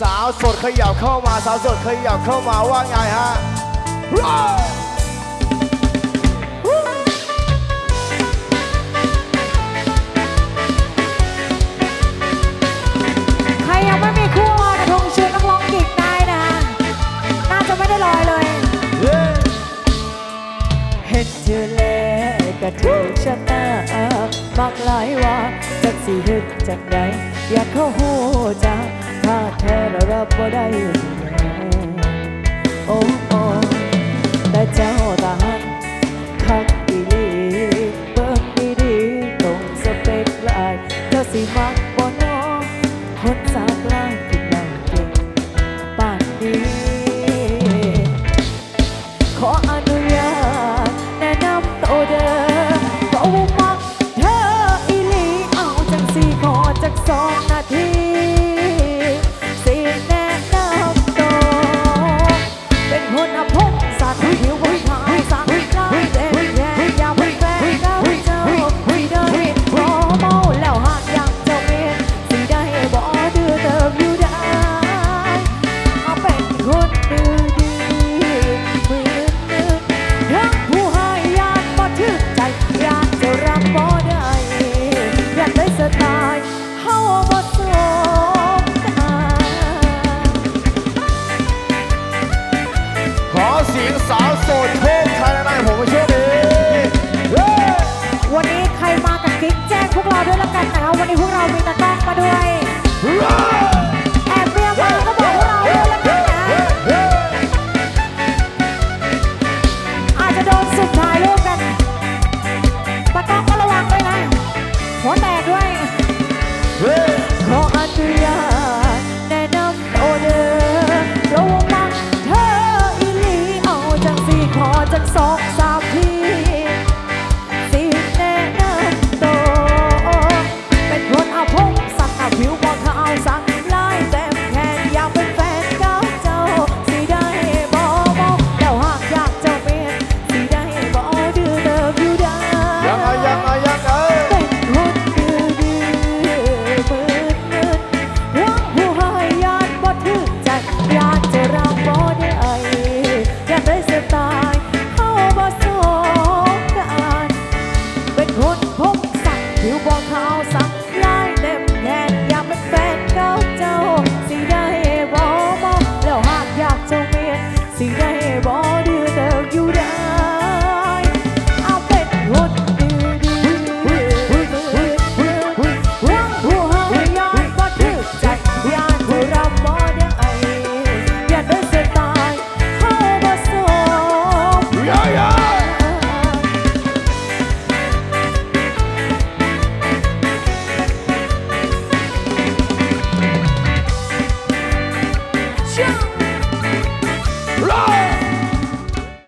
สาวโสดขยับเข้ามาสาวโสดขยับเข้ามาว่าไงฮะใครยังไม่มีคู่ลอยกระทงชวนนักร้องกิกได้นะน่าจะไม่ได้ลอยเลย เห็นเธอแล้วกระถูกชะตามักหลายว่าจักสิเฮ็ดจังใดอยากเข้าหูจังาดแท้แลรับบ่ได้โอ้โอ้แต่เจ้าตาหักคักอีลีเบิ่งดีดีตรงสเปคลายเจ้าสิมักบ่น้อคนสาวกลางที่นั่งเก่งปานนี้ขออนุญาตแนะนำโตเดอเพมักเธออีลีเอาจังสี่ขอจักสองนาที สาวโสดเทพช สอง